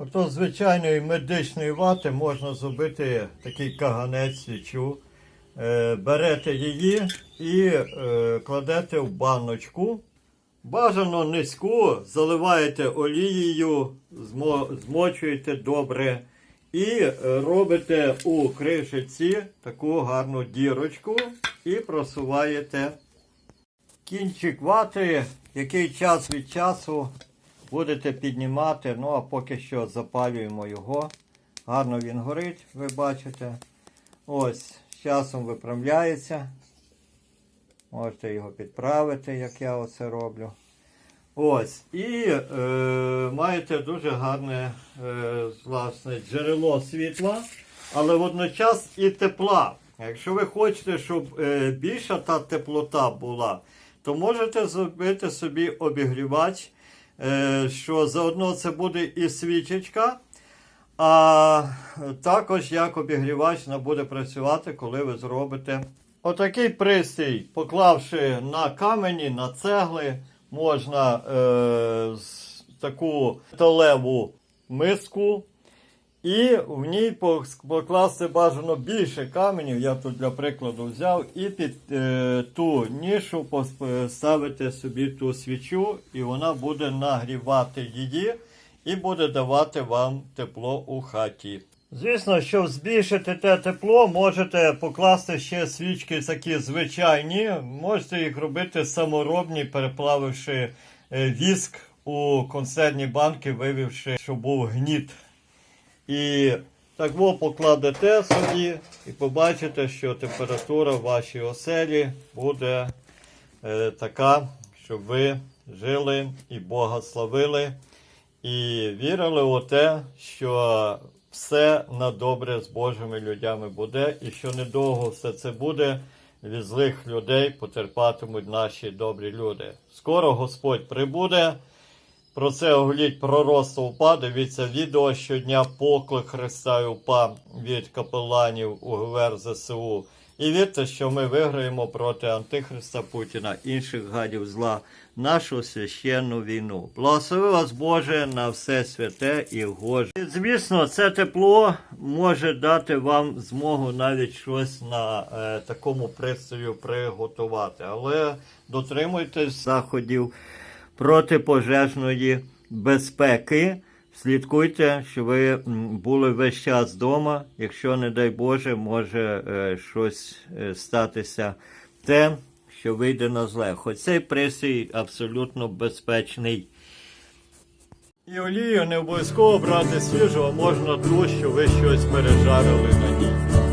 З звичайної медичної вати можна зробити такий каганець свічу. Е, берете її і е, кладете в баночку. Бажано низьку, заливаєте олією, змочуєте добре і е, робите у кришиці таку гарну дірочку і просуваєте кінчик вати, який час від часу будете піднімати. Ну а поки що запалюємо його. Гарно він горить, ви бачите. Ось, з часом виправляється. Можете його підправити, як я оце роблю. Ось. І е, маєте дуже гарне е, власне, джерело світла, але водночас і тепла. Якщо ви хочете, щоб е, більша та теплота була, то можете зробити собі обігрівач, що заодно це буде і свічечка, а також як обігрівач вона буде працювати, коли ви зробите отакий пристрій, поклавши на камені, на цегли, можна е, таку металеву миску. І в ній покласти бажано більше каменів. Я тут для прикладу взяв, і під е, ту нішу поставити собі ту свічу, і вона буде нагрівати її і буде давати вам тепло у хаті. Звісно, щоб збільшити те тепло, можете покласти ще свічки такі звичайні. Можете їх робити саморобні, переплавивши е, віск у консервні банки, вивівши, щоб був гніт. І так ви покладете собі і побачите, що температура в вашій оселі буде е, така, щоб ви жили і Бога славили, і вірили у те, що все на добре з Божими людьми буде, і що недовго все це буде. Від злих людей потерпатимуть наші добрі люди. Скоро Господь прибуде. Про це оголіть пророцтво УПА. Дивіться відео щодня поклик Христа і УПА від капеланів УГВР ЗСУ. І вірте, що ми виграємо проти Антихриста Путіна, інших гадів зла, нашу священну війну. Благослови вас, Боже, на все святе і Гоже. І, Звісно, це тепло може дати вам змогу навіть щось на е, такому пристрою приготувати. Але дотримуйтесь заходів протипожежної безпеки. Слідкуйте, щоб ви були весь час вдома. Якщо, не дай Боже, може е, щось е, статися те, що вийде на зле. Хоч цей пристрій абсолютно безпечний. І олію не обов'язково брати свіжу, а можна ту, що ви щось пережарили на ній.